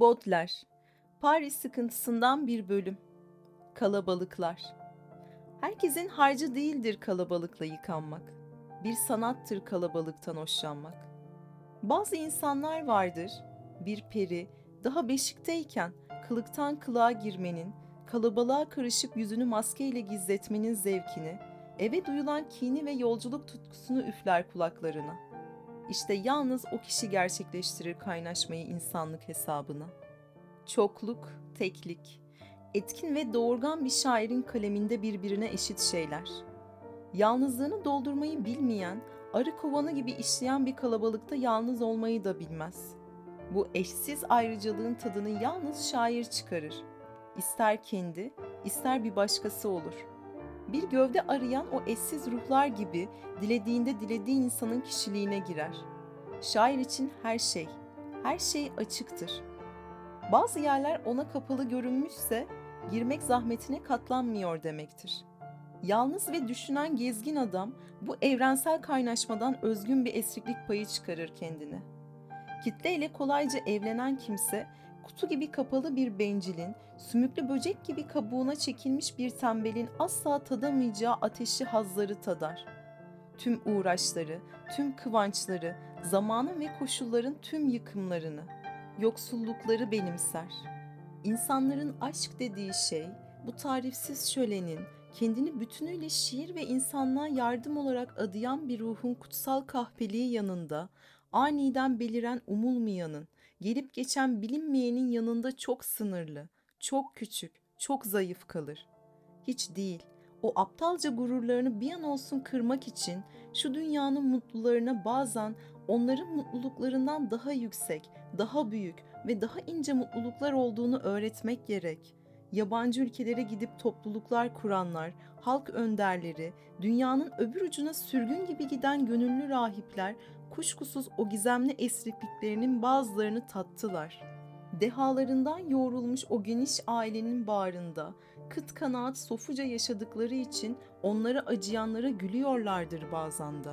Baudelaire Paris sıkıntısından bir bölüm. Kalabalıklar. Herkesin harcı değildir kalabalıkla yıkanmak. Bir sanattır kalabalıktan hoşlanmak. Bazı insanlar vardır, bir peri, daha beşikteyken kılıktan kılığa girmenin, kalabalığa karışıp yüzünü maskeyle gizletmenin zevkini, eve duyulan kini ve yolculuk tutkusunu üfler kulaklarına. İşte yalnız o kişi gerçekleştirir kaynaşmayı insanlık hesabına. Çokluk, teklik, etkin ve doğurgan bir şairin kaleminde birbirine eşit şeyler. Yalnızlığını doldurmayı bilmeyen, arı kovanı gibi işleyen bir kalabalıkta yalnız olmayı da bilmez. Bu eşsiz ayrıcalığın tadını yalnız şair çıkarır. İster kendi, ister bir başkası olur. Bir gövde arayan o eşsiz ruhlar gibi dilediğinde dilediği insanın kişiliğine girer. Şair için her şey, her şey açıktır. Bazı yerler ona kapalı görünmüşse girmek zahmetine katlanmıyor demektir. Yalnız ve düşünen gezgin adam bu evrensel kaynaşmadan özgün bir esriklik payı çıkarır kendine. Kitleyle kolayca evlenen kimse kutu gibi kapalı bir bencilin, sümüklü böcek gibi kabuğuna çekilmiş bir tembelin asla tadamayacağı ateşli hazları tadar. Tüm uğraşları, tüm kıvançları, zamanın ve koşulların tüm yıkımlarını, yoksullukları benimser. İnsanların aşk dediği şey, bu tarifsiz şölenin, kendini bütünüyle şiir ve insanlığa yardım olarak adayan bir ruhun kutsal kahpeliği yanında, aniden beliren umulmayanın, gelip geçen bilinmeyenin yanında çok sınırlı, çok küçük, çok zayıf kalır. Hiç değil, o aptalca gururlarını bir an olsun kırmak için şu dünyanın mutlularına bazen onların mutluluklarından daha yüksek, daha büyük ve daha ince mutluluklar olduğunu öğretmek gerek. Yabancı ülkelere gidip topluluklar kuranlar, halk önderleri, dünyanın öbür ucuna sürgün gibi giden gönüllü rahipler kuşkusuz o gizemli esrikliklerinin bazılarını tattılar. Dehalarından yoğrulmuş o geniş ailenin bağrında, kıt kanaat sofuca yaşadıkları için onlara acıyanlara gülüyorlardır bazen de.